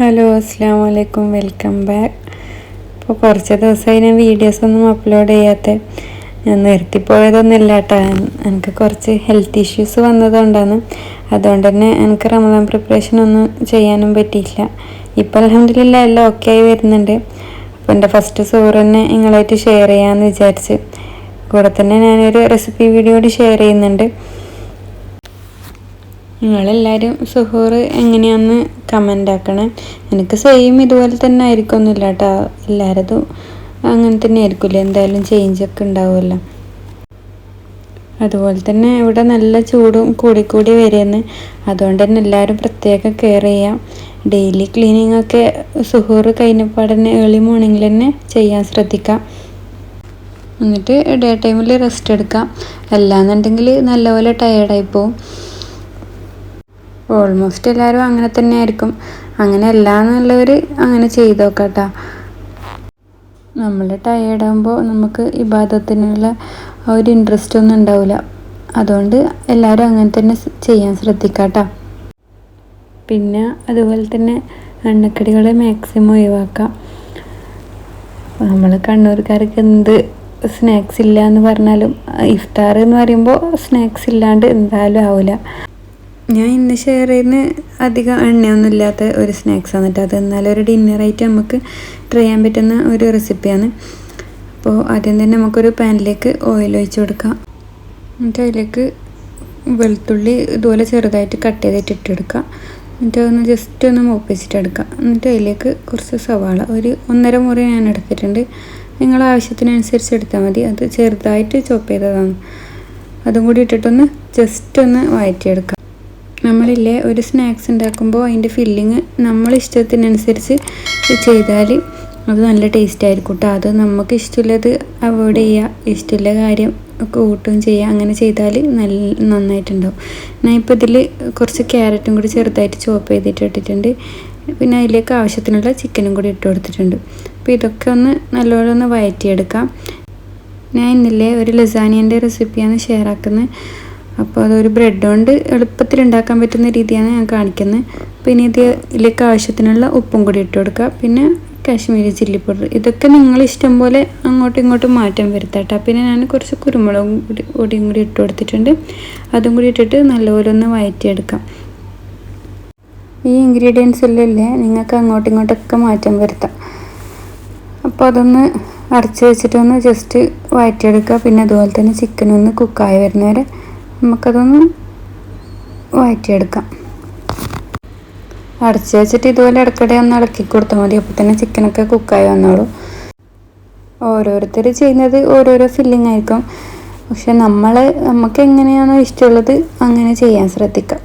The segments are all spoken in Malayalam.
ഹലോ അസ്സാം വലൈക്കും വെൽക്കം ബാക്ക് ഇപ്പോൾ കുറച്ച് ദിവസമായി ഞാൻ വീഡിയോസൊന്നും അപ്ലോഡ് ചെയ്യാത്ത. ഞാൻ നിർത്തിപ്പോയതൊന്നുമില്ല കേട്ടോ എനിക്ക് കുറച്ച് ഹെൽത്ത് ഇഷ്യൂസ് വന്നതുകൊണ്ടാണ്. അതുകൊണ്ട് തന്നെ എനിക്ക് റമദാൻ പ്രിപ്പറേഷൻ ഒന്നും ചെയ്യാനും പറ്റിയില്ല. ഇപ്പോൾ അലഹമില്ല എല്ലാം ഓക്കെ ആയി വരുന്നുണ്ട്. അപ്പോൾ എന്റെ ഫസ്റ്റ് സോറ് തന്നെ നിങ്ങളായിട്ട് ഷെയർ ചെയ്യാമെന്ന് വിചാരിച്ച്. കൂടെ തന്നെ ഞാനൊരു റെസിപ്പി വീഡിയോ കൂടി ഷെയർ ചെയ്യുന്നുണ്ട്. നിങ്ങളെല്ലാവരും സുഹൂർ എങ്ങനെയാന്ന് കമന്റ് ആക്കണേ. എനിക്ക് സെയിം ഇതുപോലെ തന്നെ ആയിരിക്കുമൊന്നുമില്ല കേട്ടോ എല്ലാവരതും അങ്ങനെ തന്നെ ആയിരിക്കില്ല? എന്തായാലും ചേഞ്ചൊക്കെ ഉണ്ടാവുമല്ലോ. അതുപോലെ തന്നെ ഇവിടെ നല്ല ചൂടും കൂടിക്കൂടി വരുമെന്ന് അതുകൊണ്ട് തന്നെ എല്ലാവരും പ്രത്യേകം കെയർ ചെയ്യാം. ഡെയിലി ക്ലീനിങ് ഒക്കെ സുഹൂർ കഴിഞ്ഞപ്പാടന്നെ ഏർലി മോർണിംഗിൽ തന്നെ ചെയ്യാൻ ശ്രദ്ധിക്കാം. എന്നിട്ട് ഡേ ടൈമിൽ റെസ്റ്റ് എടുക്കാം. അല്ലാന്നുണ്ടെങ്കിൽ നല്ലപോലെ ടയേർഡായി പോവും. ഓൾമോസ്റ്റ് എല്ലാവരും അങ്ങനെ തന്നെ ആയിരിക്കും അങ്ങനെ എല്ലാന്നുള്ളവർ അങ്ങനെ ചെയ്ത് നോക്കാട്ടോ നമ്മൾ ടയേർഡ് ആകുമ്പോൾ നമുക്ക് ഇബാദത്തിനുള്ള ഒരു ഇൻട്രസ്റ്റ് ഒന്നും ഉണ്ടാവില്ല അതുകൊണ്ട് എല്ലാവരും അങ്ങനെ തന്നെ ചെയ്യാൻ ശ്രദ്ധിക്കാട്ടോ. പിന്നെ അതുപോലെ തന്നെ എണ്ണക്കടികൾ മാക്സിമം ഒഴിവാക്കാം. നമ്മൾ കണ്ണൂർക്കാർക്ക് എന്ത് സ്നാക്സ് ഇല്ല എന്ന് പറഞ്ഞാലും ഇഫ്താർ എന്ന് പറയുമ്പോൾ സ്നാക്സ് ഇല്ലാണ്ട് എന്തായാലും ആവില്ല ഞാൻ ഇന്ന് ഷെയർ ചെയ്യുന്ന അധികം എണ്ണയൊന്നും ഇല്ലാത്ത ഒരു സ്നാക്സ് ആണ് കേട്ടോ അത് ഒരു ഡിന്നറായിട്ട് നമുക്ക് ട്രൈ ചെയ്യാൻ പറ്റുന്ന ഒരു റെസിപ്പിയാണ് അപ്പോൾ ആദ്യം തന്നെ നമുക്കൊരു പാനിലേക്ക് ഓയിൽ ഒഴിച്ച് കൊടുക്കാം. എന്നിട്ട് അതിലേക്ക് വെളുത്തുള്ളി ഇതുപോലെ ചെറുതായിട്ട് കട്ട് ചെയ്തിട്ട് ഇട്ടെടുക്കാം എന്നിട്ട് അതൊന്ന് ജസ്റ്റ് ഒന്ന് മൂപ്പിച്ചിട്ടെടുക്കാം എന്നിട്ട് അതിലേക്ക് കുറച്ച് സവാള ഒരു ഒന്നര മുറി ഞാൻ എടുത്തിട്ടുണ്ട്. നിങ്ങൾ ആവശ്യത്തിനനുസരിച്ച് എടുത്താൽ മതി. അത് ചെറുതായിട്ട് ചോപ്പ് ചെയ്തതാണ്. അതും കൂടി ഇട്ടിട്ടൊന്ന് ജസ്റ്റ് ഒന്ന് വഴറ്റിയെടുക്കാം. നമ്മളില്ലേ ഒരു സ്നാക്സ് ഉണ്ടാക്കുമ്പോൾ അതിന്റെ ഫില്ലിങ് നമ്മൾ ഇഷ്ടത്തിനനുസരിച്ച് ചെയ്താൽ അത് നല്ല ടേസ്റ്റ് ആയിരിക്കും കേട്ടോ അത് നമുക്ക് ഇഷ്ടമുള്ളത് അവോയ്ഡ് ചെയ്യുക ഇഷ്ടമുള്ള കാര്യം കൂട്ടുകയും ചെയ്യുക അങ്ങനെ ചെയ്താൽ നല്ല നന്നായിട്ടുണ്ടാവും. ഞാൻ ഇപ്പോൾ ഇതിൽ കുറച്ച് ക്യാരറ്റും കൂടി ചെറുതായിട്ട് ചോപ്പ് ചെയ്തിട്ട് ഇട്ടിട്ടുണ്ട്. പിന്നെ അതിലേക്ക് ആവശ്യത്തിനുള്ള ചിക്കനും കൂടി ഇട്ട് കൊടുത്തിട്ടുണ്ട്. അപ്പോൾ ഇതൊക്കെ ഒന്ന് നല്ലോണം ഒന്ന് വഴറ്റിയെടുക്കാം ഞാൻ ഇന്നലെ ഒരു ലസാനിയന്റെ റെസിപ്പിയാണ് ഷെയർ ആക്കുന്നത് അപ്പോൾ അതൊരു ബ്രെഡ് കൊണ്ട് എളുപ്പത്തിൽ ഉണ്ടാക്കാൻ പറ്റുന്ന രീതിയാണ് ഞാൻ കാണിക്കുന്നത്. പിന്നെ ഇതിലേക്ക് ആവശ്യത്തിനുള്ള ഉപ്പും കൂടി ഇട്ട് കൊടുക്കുക. പിന്നെ കാശ്മീരി ചില്ലി പൗഡർ. ഇതൊക്കെ നിങ്ങൾ ഇഷ്ടം പോലെ അങ്ങോട്ടും ഇങ്ങോട്ടും മാറ്റം വരുത്താട്ടോ. പിന്നെ ഞാൻ കുറച്ച് കുരുമുളകും കൂടി പൊടിയും കൂടി ഇട്ട് കൊടുത്തിട്ടുണ്ട്. അതും കൂടി ഇട്ടിട്ട് നല്ലപോലെ ഒന്ന് വയറ്റിയെടുക്കാം. ഈ ഇൻഗ്രീഡിയൻസ് എല്ലാം ഇല്ലേ? നിങ്ങൾക്ക് അങ്ങോട്ടും ഇങ്ങോട്ടൊക്കെ മാറ്റം വരുത്താം. അപ്പോൾ അതൊന്ന് അടച്ച് വെച്ചിട്ടൊന്ന് ജസ്റ്റ് വയറ്റിയെടുക്കുക. പിന്നെ അതുപോലെ തന്നെ ചിക്കൻ ഒന്ന് കുക്കായി വരുന്നവരെ നമുക്കതൊന്ന് വഴറ്റിയെടുക്കാം. അടച്ചു വെച്ചിട്ട് ഇതുപോലെ ഇടയ്ക്കിടെ ഒന്ന് ഇളക്കി കൊടുത്താൽ മതി. അപ്പോൾ തന്നെ ചിക്കനൊക്കെ കുക്കായി വന്നോളൂ. ഓരോരുത്തർ ചെയ്യുന്നത് ഓരോരോ ഫില്ലിംഗ് ആയിരിക്കും. പക്ഷെ നമ്മൾ നമുക്ക് എങ്ങനെയാണോ ഇഷ്ടമുള്ളത് അങ്ങനെ ചെയ്യാൻ ശ്രദ്ധിക്കാം.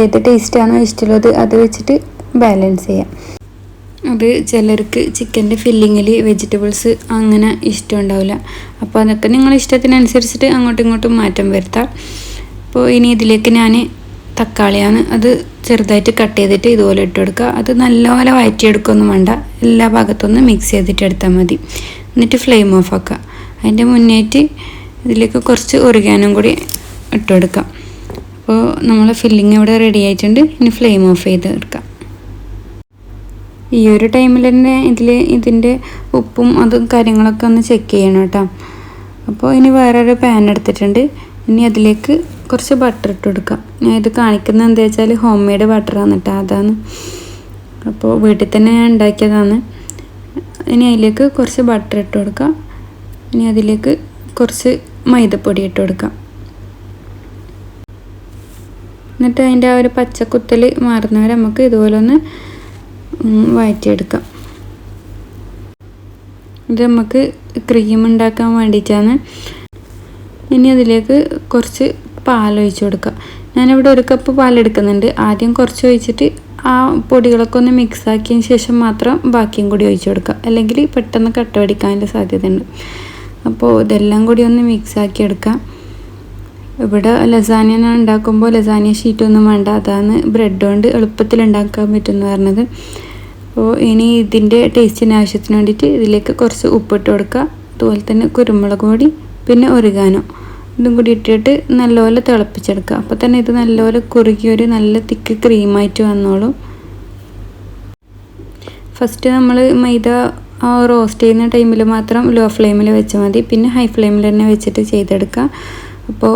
ഏത് ടേസ്റ്റാണോ ഇഷ്ടമുള്ളത് അത് വെച്ചിട്ട് ബാലൻസ് ചെയ്യാം. അത് ചിലർക്ക് ചിക്കന്റെ ഫില്ലിങ്ങിൽ വെജിറ്റബിൾസ് അങ്ങനെ ഇഷ്ടം ഉണ്ടാവില്ല. അപ്പോൾ അതൊക്കെ നിങ്ങളുടെ ഇഷ്ടത്തിനനുസരിച്ചിട്ട് അങ്ങോട്ടും ഇങ്ങോട്ടും മാറ്റം വരുത്താം. അപ്പോൾ ഇനി ഇതിലേക്ക് ഞാൻ തക്കാളിയാണ് അത് ചെറുതായിട്ട് കട്ട് ചെയ്തിട്ട് ഇതുപോലെ ഇട്ട് കൊടുക്കുക. അത് നല്ലപോലെ വഴറ്റിയെടുക്കൊന്നും വേണ്ട. എല്ലാ ഭാഗത്തൊന്നും മിക്സ് ചെയ്തിട്ട് എടുത്താൽ മതി. എന്നിട്ട് ഫ്ലെയിം ഓഫ് ആക്കുക. അതിന്റെ മുന്നേറ്റ് ഇതിലേക്ക് കുറച്ച് ഒറിഗാനും കൂടി ഇട്ട് കൊടുക്കാം അപ്പോൾ നമ്മളെ ഫില്ലിങ് ഇവിടെ റെഡി ആയിട്ടുണ്ട്. ഇനി ഫ്ലെയിം ഓഫ് ചെയ്ത് എടുക്കാം. ഈ ഒരു ടൈമിൽ തന്നെ ഇതിൽ ഇതിന്റെ ഉപ്പും അതും കാര്യങ്ങളൊക്കെ ഒന്ന് ചെക്ക് ചെയ്യണം കേട്ടോ. അപ്പോൾ ഇനി വേറൊരു പാൻ എടുത്തിട്ടുണ്ട്. ഇനി അതിലേക്ക് കുറച്ച് ബട്ടർ ഇട്ട് കൊടുക്കാം. ഞാൻ ഇത് കാണിക്കുന്നത് എന്താ വെച്ചാൽ ഹോം മെയ്ഡ് ബട്ടറാണ് കേട്ടോ അതാണ്. അപ്പോൾ വീട്ടിൽ തന്നെ ഞാൻ ഉണ്ടാക്കിയതാണ്. ഇനി അതിലേക്ക് കുറച്ച് ബട്ടർ ഇട്ട് കൊടുക്കാം. ഇനി അതിലേക്ക് കുറച്ച് മൈദപ്പൊടി ഇട്ട് കൊടുക്കാം. എന്നിട്ട് അതിന്റെ ആ ഒരു പച്ചക്കുത്തൽ മാറുന്നവരെ നമുക്ക് ഇതുപോലെ ഒന്ന് വഴറ്റിയെടുക്കാം ഇത് നമുക്ക് ക്രീം ഉണ്ടാക്കാൻ വേണ്ടിയിട്ടാണ്. ഇനി അതിലേക്ക് കുറച്ച് കൊടുക്കാം. കൊടുക്കുക ഞാനിവിടെ ഒരു കപ്പ് പാലെടുക്കുന്നുണ്ട്. ആദ്യം കുറച്ച് ഒഴിച്ചിട്ട് ആ പൊടികളൊക്കെ ഒന്ന് മിക്സ് ആക്കിയതിന് ശേഷം മാത്രം ബാക്കിയും കൂടി ഒഴിച്ചു കൊടുക്കുക അല്ലെങ്കിൽ പെട്ടെന്ന് കട്ട പിടിക്കാനുള്ള സാധ്യതയുണ്ട്. അപ്പോൾ ഇതെല്ലാം കൂടി ഒന്ന് മിക്സ് ആക്കി എടുക്കാം. ഇവിടെ ലസാനിയ ഉണ്ടാക്കുമ്പോൾ ലസാനിയ ഷീറ്റൊന്നും വേണ്ട. അതാണ് ബ്രെഡ് കൊണ്ട് എളുപ്പത്തിൽ ഉണ്ടാക്കാൻ പറ്റുമെന്ന് പറഞ്ഞത്. അപ്പോൾ ഇനി ഇതിന്റെ ടേസ്റ്റിന് ആവശ്യത്തിന് വേണ്ടിയിട്ട് ഇതിലേക്ക് കുറച്ച് ഉപ്പിട്ട് കൊടുക്കുക. അതുപോലെ തന്നെ കുരുമുളക് പൊടി പിന്നെ ഒരുകാനോ. ഇതും കൂടി ഇട്ടിട്ട് നല്ലപോലെ തിളപ്പിച്ചെടുക്കുക. അപ്പോൾ തന്നെ ഇത് നല്ലപോലെ കുറുകി ഒരു നല്ല തിക്ക് ക്രീമായിട്ട് വന്നോളും. ഫസ്റ്റ് നമ്മൾ മൈദ റോസ്റ്റ് ചെയ്യുന്ന ടൈമിൽ മാത്രം ലോ ഫ്ലെയിമിൽ വെച്ചാൽ മതി. പിന്നെ ഹൈ ഫ്ലെയിമിൽ തന്നെ വെച്ചിട്ട് ചെയ്തെടുക്കുക. അപ്പോൾ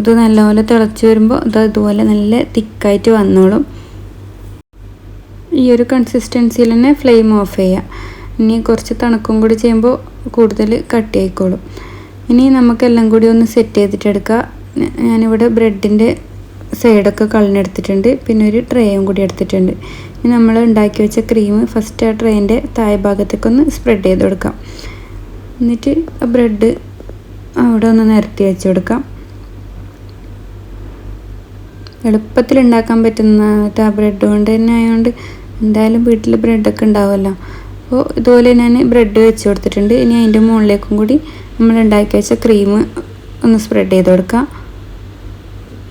ഇത് നല്ലപോലെ തിളച്ച് വരുമ്പോൾ ഇത് അതുപോലെ നല്ല തിക്കായിട്ട് വന്നോളും. ഈ ഒരു കൺസിസ്റ്റൻസിയിൽ തന്നെ ഫ്ലെയിം ഓഫ് ചെയ്യാം. ഇനി കുറച്ച് തണുക്കും കൂടി ചെയ്യുമ്പോൾ കൂടുതൽ കട്ടിയായിക്കോളും ഇനി നമുക്കെല്ലാം കൂടി ഒന്ന് സെറ്റ് ചെയ്തിട്ടെടുക്കുക ഞാനിവിടെ ബ്രെഡിന്റെ സൈഡൊക്കെ കളഞ്ഞെടുത്തിട്ടുണ്ട് പിന്നെ ഒരു ട്രേയും കൂടി എടുത്തിട്ടുണ്ട്. ഇനി നമ്മൾ ഉണ്ടാക്കി വെച്ച ക്രീം ഫസ്റ്റ് ആ ട്രേന്റെ താഴെ ഭാഗത്തേക്കൊന്ന് സ്പ്രെഡ് ചെയ്ത് കൊടുക്കാം. എന്നിട്ട് ബ്രെഡ് അവിടെ ഒന്ന് നിരത്തി വെച്ച് കൊടുക്കാം. എളുപ്പത്തിൽ ഉണ്ടാക്കാൻ പറ്റുന്ന ആ ബ്രെഡ് കൊണ്ട് തന്നെ ആയതുകൊണ്ട് എന്തായാലും വീട്ടിൽ ബ്രെഡൊക്കെ ഉണ്ടാവുമല്ലോ. അപ്പോൾ ഇതുപോലെ ഞാൻ ബ്രെഡ് വെച്ച് കൊടുത്തിട്ടുണ്ട്. ഇനി അതിന്റെ മുകളിലേക്കും കൂടി നമ്മൾ ഉണ്ടാക്കി വെച്ച ക്രീം ഒന്ന് സ്പ്രെഡ് ചെയ്ത് കൊടുക്കാം.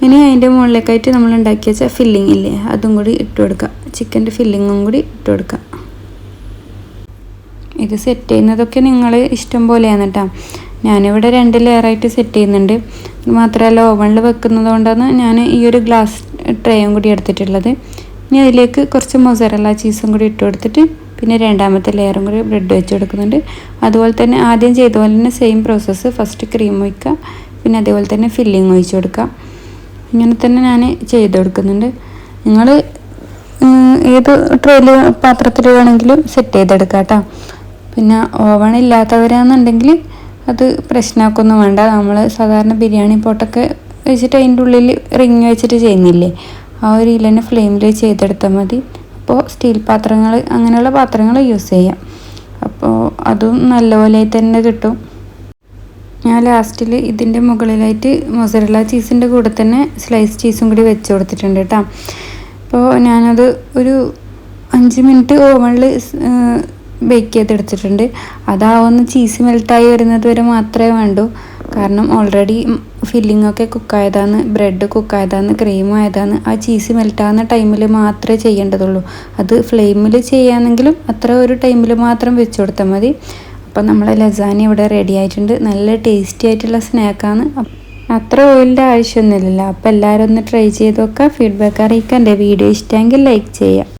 ഇനി അതിന്റെ മുകളിലേക്കായിട്ട് നമ്മൾ ഉണ്ടാക്കി വെച്ച ഫില്ലിംഗ് ഇല്ലേ അതും കൂടി ഇട്ട് കൊടുക്കാം. ചിക്കന്റെ ഫില്ലിങ്ങും കൂടി ഇട്ട് കൊടുക്കാം. ഇത് സെറ്റ് ചെയ്യുന്നതൊക്കെ നിങ്ങൾ ഇഷ്ടം പോലെയാണ് കേട്ടോ ഞാനിവിടെ രണ്ട് ലെയറായിട്ട് സെറ്റ് ചെയ്യുന്നുണ്ട്. മാത്രമല്ല ഓവണിൽ വെക്കുന്നത് കൊണ്ടാണ് ഞാൻ ഈ ഒരു ഗ്ലാസ് ട്രേയും കൂടി എടുത്തിട്ടുള്ളത്. ഇനി അതിലേക്ക് കുറച്ച് മൊസറല്ല ചീസും കൂടി ഇട്ട് കൊടുത്തിട്ട് പിന്നെ രണ്ടാമത്തെ ലെയറും കൂടി ബ്രെഡ് വെച്ച് കൊടുക്കുന്നുണ്ട്. അതുപോലെ തന്നെ ആദ്യം ചെയ്ത പോലെ തന്നെ സെയിം പ്രോസസ്സ് ഫസ്റ്റ് ക്രീം ഒഴിക്കുക പിന്നെ അതേപോലെ തന്നെ ഫില്ലിങ് ഒഴിച്ച് കൊടുക്കുക ഇങ്ങനെ തന്നെ ഞാൻ ചെയ്ത് കൊടുക്കുന്നുണ്ട്. നിങ്ങൾ ഏത് ട്രെയിൽ പാത്രത്തിൽ വേണമെങ്കിലും സെറ്റ് ചെയ്തെടുക്കാം കേട്ടോ പിന്നെ ഓവൺ ഇല്ലാത്തവരാണെന്നുണ്ടെങ്കിൽ അത് പ്രശ്നമാക്കൊന്നും വേണ്ട. നമ്മൾ സാധാരണ ബിരിയാണി പോട്ടൊക്കെ വെച്ചിട്ട് അതിന്റെ ഉള്ളിൽ റിങ് വെച്ചിട്ട് ചെയ്യുന്നില്ലേ? ആ ഒരു ഇല തന്നെ ഫ്ലെയിമിൽ ചെയ്തെടുത്താൽ മതി. അപ്പോൾ സ്റ്റീൽ പാത്രങ്ങൾ അങ്ങനെയുള്ള പാത്രങ്ങൾ യൂസ് ചെയ്യാം. അപ്പോൾ അതും നല്ലപോലെ തന്നെ കിട്ടും. ഞാൻ ലാസ്റ്റിൽ ഇതിന്റെ മുകളിലായിട്ട് മൊസറല്ല ചീസിന്റെ കൂടെ തന്നെ സ്ലൈസ് ചീസും കൂടി വെച്ച് കൊടുത്തിട്ടുണ്ട് കേട്ടോ അപ്പോൾ ഞാനത് ഒരു അഞ്ച് മിനിറ്റ് ഓവണിൽ ബേക്ക് ചെയ്തെടുത്തിട്ടുണ്ട്. അതാവുന്ന ചീസ് മെൽട്ടായി വരുന്നത് വരെ മാത്രമേ വേണ്ടൂ. കാരണം ഓൾറെഡി ഫില്ലിംഗ് ഒക്കെ കുക്കായതാണ് ബ്രെഡ് കുക്കായതാണ് ക്രീം ആയതാണ് ആ ചീസ് മെൽറ്റാകുന്ന ടൈമിൽ മാത്രമേ ചെയ്യേണ്ടതുള്ളൂ. അത് ഫ്ലെയിമിൽ ചെയ്യാമെങ്കിലും അത്ര ഒരു ടൈമിൽ മാത്രം വെച്ച് കൊടുത്താൽ മതി. അപ്പോൾ നമ്മളെ ലസാനി ഇവിടെ റെഡി ആയിട്ടുണ്ട്. നല്ല ടേസ്റ്റി ആയിട്ടുള്ള സ്നാക്കാണ്. അത്ര ഓയിലിന്റെ ആവശ്യമൊന്നുമില്ലല്ലോ. അപ്പോൾ എല്ലാവരും ഒന്ന് ട്രൈ ചെയ്ത് നോക്കുക. ഫീഡ്ബാക്ക് അറിയിക്കാം എന്റെ വീഡിയോ ഇഷ്ടമെങ്കിൽ ലൈക്ക് ചെയ്യുക.